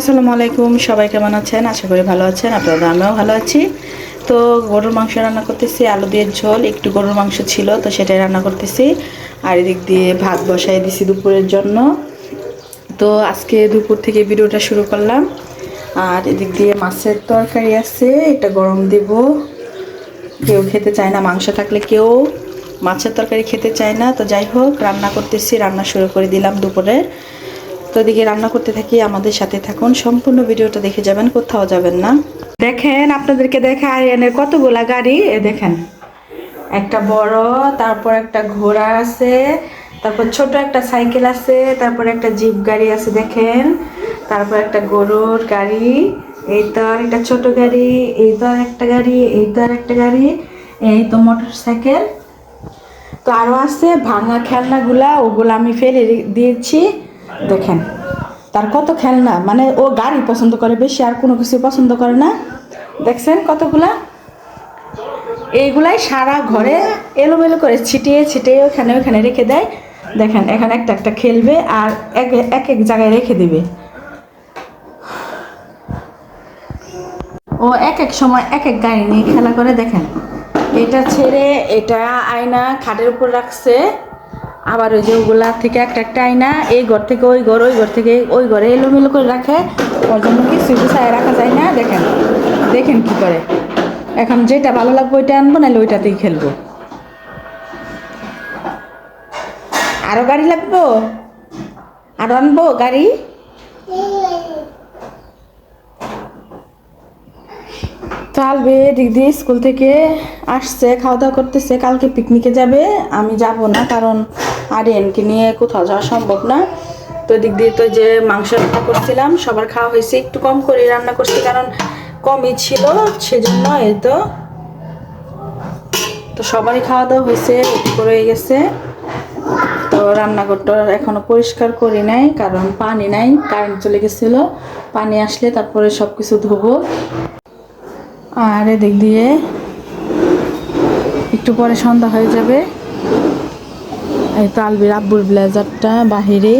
আসসালামু আলাইকুম, সবাই কেমন আছেন? আশা করি ভালো আছেন, আপনারা আমিও ভালো আছি। তো গরুর মাংস রান্না করতেছি, আলু দিয়ে ঝোল, একটু গরুর মাংস ছিল, তো সেটাই রান্না করতেছি। আর এদিক দিয়ে ভাত বসাই দিছি দুপুরের জন্য। তো আজকে দুপুর থেকে ভিডিওটা শুরু করলাম। আর এদিক দিয়ে মাছের তরকারি আছে, এটা গরম দেব। কেউ খেতে চায় না মাংস থাকলে কেউ মাছের তরকারি খেতে চায় না। তো যাই হোক, রান্না করতেছি, রান্না শুরু করে দিলাম দুপুরে তো এদিকে রান্না করতে থাকি, আমাদের সাথে থাকুন। সম্পূর্ণ ভিডিওটা দেখে যাবেন, কোথাও যাবেন না। দেখেন, আপনাদেরকে দেখে আরিয়ানের কতগুলা গাড়ি। এ দেখেন, একটা বড়, তারপর একটা ঘোড়া আছে, তারপর ছোট একটা সাইকেল আছে, তারপর একটা জিপ গাড়ি আছে, দেখেন। তারপর একটা গরুর গাড়ি, এই তো আর একটা ছোট গাড়ি, এই তো আর একটা গাড়ি, এই তো আর একটা গাড়ি, এই তো মোটর সাইকেল তো আরও আছে, ভাঙা খেলনাগুলা, ওগুলো আমি ফেলে দিয়েছি। দেখেন, তার কত খেলনা মানে ও গাড়ি পছন্দ করে বেশি, আর কোনো কিছু পছন্দ করে না। দেখছেন কতগুলা? এইগুলাই সারা ঘরে এলোমেলো করে ছিটিয়ে ছিটিয়ে ওখানে ওখানে রেখে দেয়। দেখেন, এখানে একটা একটা খেলবে আর এক এক এক জায়গায় রেখে দিবে। ও এক এক সময় এক এক গাড়ি নিয়ে খেলা করে, দেখেন। এটা ছেড়ে, এটা আয়না, খাটের উপর রাখছে। আবার ওই যে ওগুলা থেকে একটা একটা আয়না এই ঘর থেকে ওই ঘর ওই ঘর থেকে ওই ঘরে এলোমেলো করে রাখে। ওর জন্য কিছু গুছায় রাখা যায় না, দেখেন। দেখেন কি করে। এখন যেটা ভালো লাগবে ওইটা আনব, নাহলে ওইটাতেই খেলব। আরও গাড়ি লাগবো? আর আনব গাড়ি? চালবে দিক দিয়ে স্কুল থেকে আসছে, খাওয়া দাওয়া করতেছে, কালকে পিকনিকে যাবে। আমি যাব না, কারণ আরিয়ানকে নিয়ে কোথাও যাওয়া সম্ভব না। তো দিক দিয়ে তো যে মাংস রান্না করছিলাম, সবার খাওয়া হয়েছে, একটু কম করে রান্না করছি কারণ কমই ছিল, সেজন্য এই তো। তো সবারই খাওয়া দাওয়া হয়েছে, একটু রয়ে গেছে। তো রান্নাঘরটা এখনও পরিষ্কার করি নাই, কারণ পানি নাই, কারেন্ট চলে গেছিল। পানি আসলে তারপরে সব কিছু ধোবো। আর এদিক দিয়ে একটু পরে সন্ধ্যা হয়ে যাবে। এই আব্বুর ব্লেজারটা বাহিরে।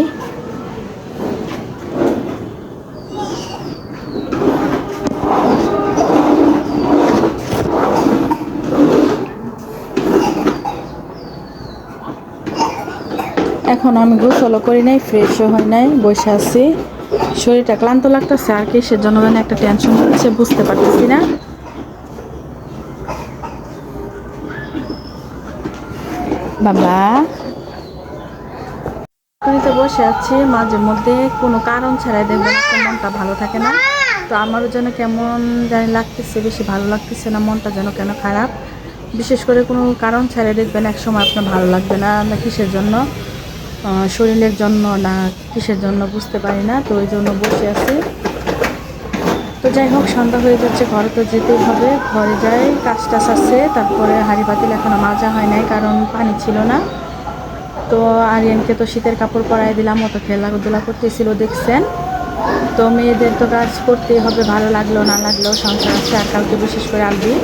এখন আমি গোসলও করি নাই, ফ্রেশও হয় নাই, বসে আছি। শরীরটা ক্লান্ত লাগতেছে, আর কি সেজন্য যেন একটা টেনশন হচ্ছে, বুঝতে পারতেছি না। বাবা। তো বসে আছি, মাঝে মধ্যে কোনো কারণ ছাড়াই দেখবেন একটা মনটা ভালো থাকে না। তো আমারও যেন কেমন জানি লাগতেছে, বেশি ভালো লাগতেছে না, মনটা যেন কেন খারাপ। বিশেষ করে কোনো কারণ ছাড়াই দেখবেন এক সময় আপনার ভালো লাগবে না না কিসের জন্য? শরীরের জন্য না কিসের জন্য বুঝতে পারি না, তো ওই জন্য বসে আছি। তো যাই হোক, সন্ধ্যা হয়ে যাচ্ছে, ঘরে তো যেতেই হবে। ঘরে যাই, কাজ টাজ আছে, তারপরে হাঁড়ি পাতিল এখনও মাজা হয় নাই, কারণ পানি ছিল না। তো আরিয়ানকে তো শীতের কাপড় পরাই দিলাম অত খেলাধুলা করতেছিল, দেখছেন? তো মেয়েদের তো কাজ করতেই হবে, ভালো লাগল, না লাগল, সংসার আছে আর কালকে বিশেষ করে আলবি।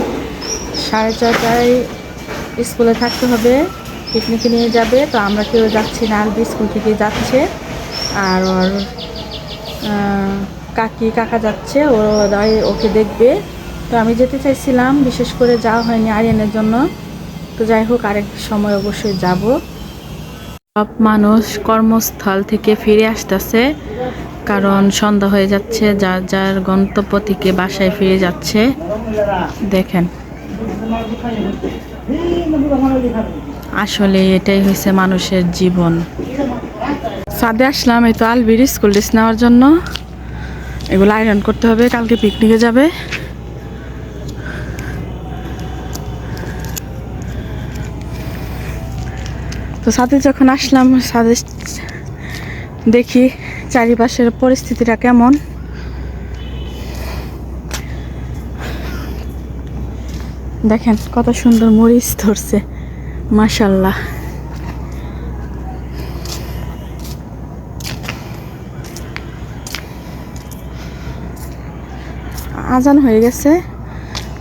সাড়ে ছটায় স্কুলে থাকতে হবে পিকনিকে নিয়ে যাবে, তো আমরা কেউ যাচ্ছি না, আলবি স্কুল থেকে যাচ্ছে। আর ওর কাকি, কাকা যাচ্ছে, ও ওকে দেখবে। তো আমি যেতে চাইছিলাম, বিশেষ করে যাওয়া হয়নি আরিয়ানের জন্য। তো যাই হোক, আরেক সময় অবশ্যই যাব। সব মানুষ কর্মস্থল থেকে ফিরে আসতেছে, কারণ সন্ধ্যা হয়ে যাচ্ছে, যার যার গন্তব্য থেকে বাসায় ফিরে যাচ্ছে। দেখেন। আসলে এটাই হয়েছে মানুষের জীবন। সাদে আসলাম, এই তো আলবির স্কুল ড্রেস নেওয়ার জন্য। এগুলো আয়রন করতে হবে, কালকে পিকনিকে যাবে। তো সাথে যখন আসলাম, সাথে দেখি চারিপাশের পরিস্থিতিটা কেমন। দেখেন কত সুন্দর মরিচ ধরছে মাশাল্লাহ আজান হয়ে গেছে,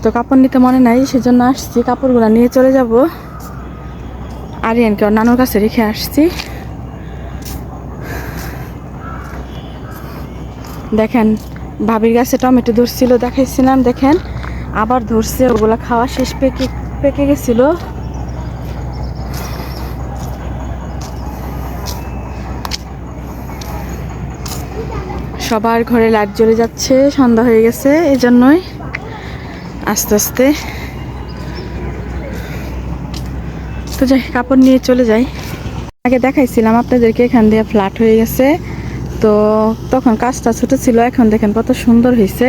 তো কাপড় নিতে মনে নাই, সেজন্য আসছি, কাপড়গুলো নিয়ে চলে যাব। আরিয়ানকে ওর নানুর কাছে রেখে আসছি। দেখেন, ভাবির গাছে টমেটো ধরছিল, দেখাইছিলাম, দেখেন। আবার ধরছে, ওগুলো খাওয়া শেষ পেকে পেকে গেছিল। সবার ঘরে লাইট জ্বলে যাচ্ছে, সন্ধ্যা হয়ে গেছে এই জন্যই আস্তে আস্তে। তো যাই, কাপড় নিয়ে চলে যাই। আগে দেখাইছিলাম আপনাদেরকে, এখান দিয়ে ফ্ল্যাট হয়ে গেছে। তো তখন কাজটা ছোট ছিল, এখন দেখেন কত সুন্দর হয়েছে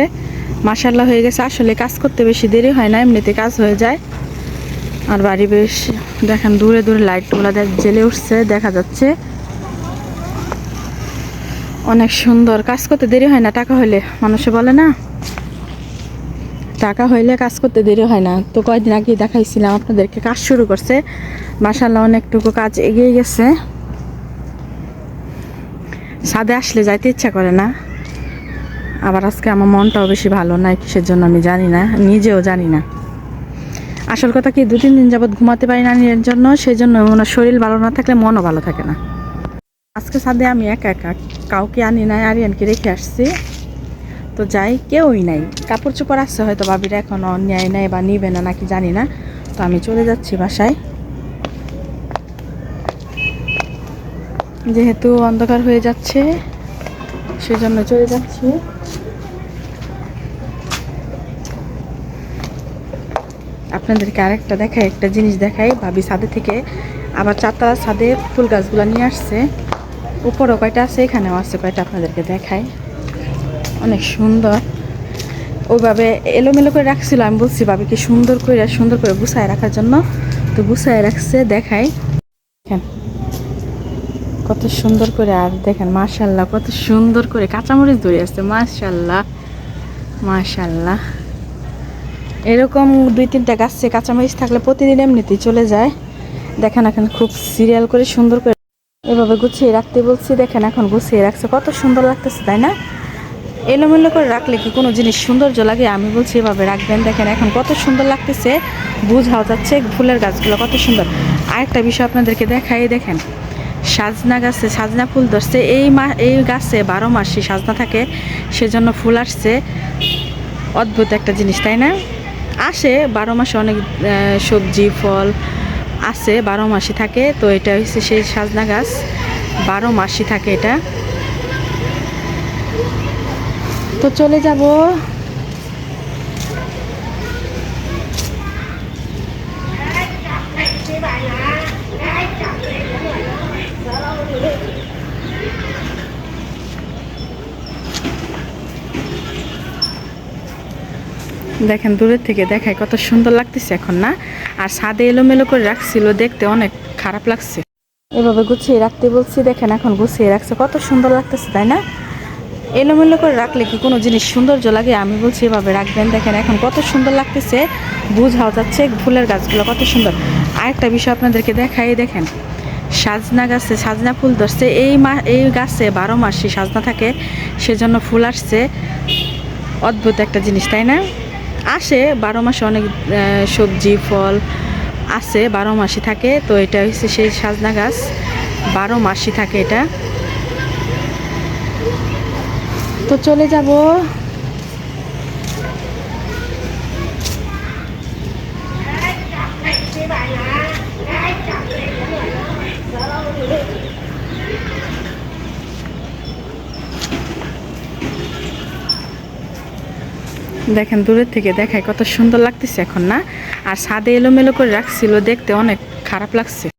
মাসাল্লাহ হয়ে গেছে। আসলে কাজ করতে বেশি দেরি হয় না, এমনিতে কাজ হয়ে যায়। আর বাড়ি বেশ, দেখেন দূরে দূরে লাইটগুলো দেখ জেলে উঠছে, দেখা যাচ্ছে। অনেক সুন্দর। কাজ করতে দেরি হয় না, টাকা হলে মানুষে বলে না। টাকা হইলে কাজ করতে দেরি হয় না। তো কয়দিন আগে দেখাইছিলাম আপনাদেরকে, কাজ শুরু করছে। মাসাল্লাহ অনেকটুকু কাজ এগিয়ে গেছে। সাদে আসলে যাইতে ইচ্ছা করে না। আবার আজকে আমার মনটাও বেশি ভালো নাই কিসের জন্য আমি জানি না, নিজেও জানি না। আসল কথা কি দু তিন দিন যাবৎ ঘুমাতে পারি না নিজের জন্য সেই জন্য মনে শরীর ভালো না থাকলে মনও ভালো থাকে না। আজকে ছাদে আমি একা একা, কাউকে আনি নাই, আরিয়ানকে রেখে আসছি। তো যাই, কেউই নাই। কাপড় চোপড় আসছে হয়তো বাবিরা এখনও নেয় নাই বা নিবে না নাকি জানি না। তো আমি চলে যাচ্ছি বাসায়। যেহেতু অন্ধকার হয়ে যাচ্ছে, সেজন্য চলে যাচ্ছি। আপনাদেরকে আরেকটা দেখাই, একটা জিনিস দেখাই। ভাবি ছাদে থেকে আবার চারতলা ছাদে ফুল গাছগুলো নিয়ে আসছে। উপরেও কয়টা আছে, এখানেও আছে কয়টা আপনাদেরকে দেখাই। অনেক সুন্দর। ওইভাবে এলোমেলো করে রাখছিল, আমি বলছি ভাবিকে সুন্দর করে সুন্দর করে গুছায় রাখার জন্য? তো গুছায় রাখছে দেখাই দেখেন, কত সুন্দর করে, আর দেখেন মাশাল্লাহ কত সুন্দর করে কাঁচামরিচ ধরে আসছে মাশাল্লাহ মাশাল্লাহ এরকম দুই তিনটা গাছে কাঁচামরিচ থাকলে প্রতিদিন এমনিতেই চলে যায়। দেখেন, এখন খুব সিরিয়াল করে সুন্দর করে এভাবে গুছিয়ে রাখতে বলছি। দেখেন, এখন গুছিয়ে রাখছে, কত সুন্দর লাগতেছে, তাই না? এলোমেলো করে রাখলে কি কোনো জিনিস সৌন্দর্য লাগে? আমি বলছি, এভাবে রাখবেন। দেখেন এখন কত সুন্দর লাগতেছে। বুঝাও যাচ্ছে ফুলের গাছগুলো কত সুন্দর। আরেকটা বিষয় আপনাদেরকে দেখাই, দেখেন। সাজনা গাছে সাজনা ফুল ধরছে। এই মা, এই গাছে বারো মাসই সাজনা থাকে, সেজন্য ফুল আসছে। অদ্ভুত একটা জিনিস, তাই না? আসে, বারো মাসে অনেক সবজি, ফল আছে, বারো মাসই থাকে। তো এটা হচ্ছে সেই সাজনা গাছ। বারো মাসই থাকে এটা। তো চলে যাব। দেখেন দূরের থেকে দেখায় কত সুন্দর লাগতেছে এখন, না? আর ছাদে এলোমেলো করে রাখছিল, দেখতে অনেক খারাপ লাগছে। এভাবে গুছিয়ে রাখতে বলছি, দেখেন এখন গুছিয়ে রাখছে, কত সুন্দর লাগতেছে, তাই না? এলোমেলো করে রাখলে কি কোনো জিনিস সৌন্দর্য লাগে? আমি বলছি এভাবে রাখবেন। দেখেন এখন কত সুন্দর লাগতেছে। বুঝাও যাচ্ছে ফুলের গাছগুলো কত সুন্দর। আরেকটা বিষয় আপনাদেরকে দেখাই, দেখেন। সাজনা গাছে সাজনা ফুল ধরছে। এই মা, এই গাছে বারো মাসই সাজনা থাকে, সেজন্য ফুল আসছে। অদ্ভুত একটা জিনিস, তাই না? আসে বারো মাসে অনেক সবজি, ফল আছে, বারো মাসে থাকে। তো এটা হচ্ছে সেই সাজনা গাছ। বারো মাসই থাকে এটা। তো চলে যাব। দেখেন দূরের থেকে দেখায় কত সুন্দর লাগতেছে এখন, না? আর ছাদে এলোমেলো করে রাখছিল, দেখতে অনেক খারাপ লাগছে।